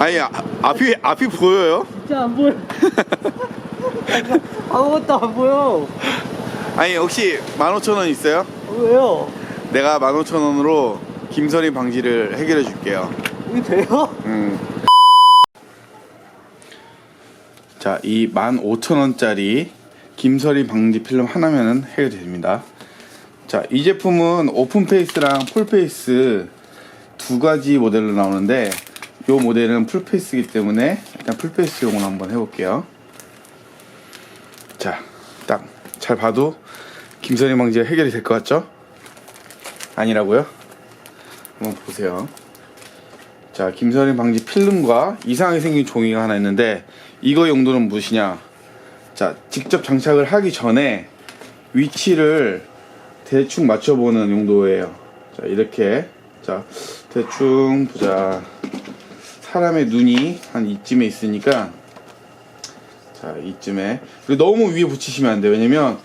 아니 아, 앞이 앞이 보여요? 진짜 안 보여. 아무것도 안 보여. 아니 혹시 15,000원 있어요? 왜요? 내가 15,000원으로 김서림 방지를 해결해 줄게요. 이게 돼요? 음. 자, 이 15,000원짜리 김서림 방지 필름 하나면은 해결됩니다. 자, 이 제품은 오픈 페이스랑 풀 페이스 두 가지 모델로 나오는데 이 모델은 풀 페이스이기 때문에 일단 풀 페이스용으로 한번 해볼게요. 자, 딱 잘 봐도 김서림 방지가 해결이 될 것 같죠? 아니라고요? 한번 보세요. 자, 김서림 방지 필름과 이상하게 생긴 종이가 하나 있는데 이거 용도는 무엇이냐? 자, 직접 장착을 하기 전에 위치를 대충 맞춰보는 용도예요. 자, 이렇게 자, 대충 보자. 사람의 눈이 한 이쯤에 있으니까 자, 이쯤에 그리고 너무 위에 붙이시면 안 돼요. 왜냐면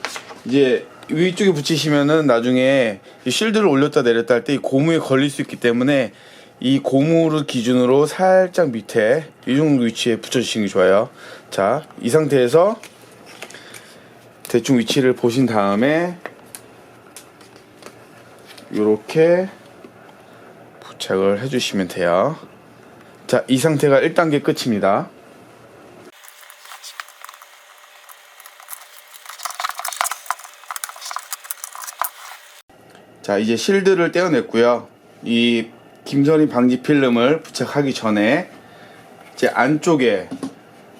이제 위쪽에 붙이시면은 나중에 이 실드를 올렸다 내렸다 할 때 이 고무에 걸릴 수 있기 때문에 이 고무를 기준으로 살짝 밑에 이 정도 위치에 붙여주시는 게 좋아요. 자, 이 상태에서 대충 위치를 보신 다음에 이렇게 부착을 해주시면 돼요. 자, 이 상태가 1단계 끝입니다. 자 이제 실드를 떼어냈고요. 이 김선이 방지 필름을 부착하기 전에 이제 안쪽에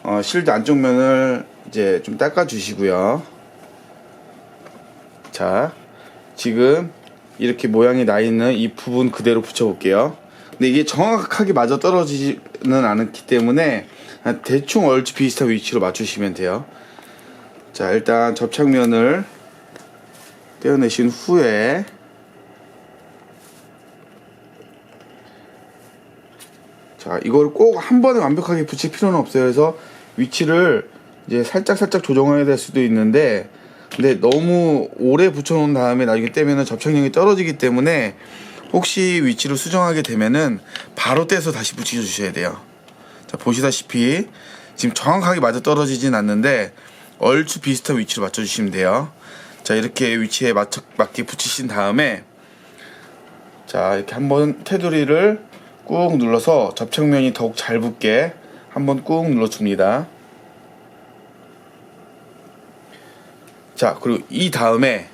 어, 실드 안쪽 면을 이제 좀 닦아 주시고요. 자 지금 이렇게 모양이 나 있는 이 부분 그대로 붙여 볼게요 근데 이게 정확하게 맞아 떨어지지는 않기 때문에 대충 얼추 비슷한 위치로 맞추시면 돼요 자 일단 접착면을 떼어내신 후에 자, 이걸 꼭 한 번에 완벽하게 붙일 필요는 없어요. 그래서 위치를 이제 살짝 살짝 조정해야 될 수도 있는데, 근데 너무 오래 붙여놓은 다음에 나중에 떼면은 접착력이 떨어지기 때문에 혹시 위치를 수정하게 되면은 바로 떼서 다시 붙여 주셔야 돼요. 자, 보시다시피 지금 정확하게 맞아 떨어지진 않는데 얼추 비슷한 위치로 맞춰 주시면 돼요. 자, 이렇게 위치에 맞춰, 맞게 붙이신 다음에 자, 이렇게 한번 테두리를 꾹 눌러서 접착면이 더욱 잘 붙게 한번 꾹 눌러 줍니다. 자, 그리고 이 다음에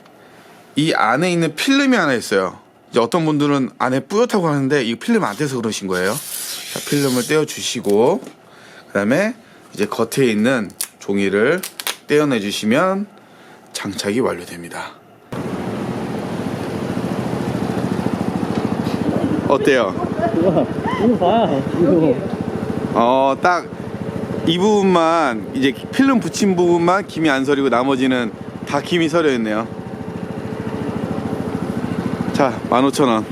이 안에 있는 필름이 하나 있어요. 이제 어떤 분들은 안에 뿌옇다고 하는데 이 필름 안 떼서 그러신 거예요. 자, 필름을 떼어 주시고 그다음에 이제 겉에 있는 종이를 떼어내 주시면 장착이 완료됩니다. 어때요? 우와, 이거 봐. 이거. 어, 딱 이 부분만 이제 필름 붙인 부분만 김이 안 서리고 나머지는 다 김이 서려 있네요. 자, 15,000원.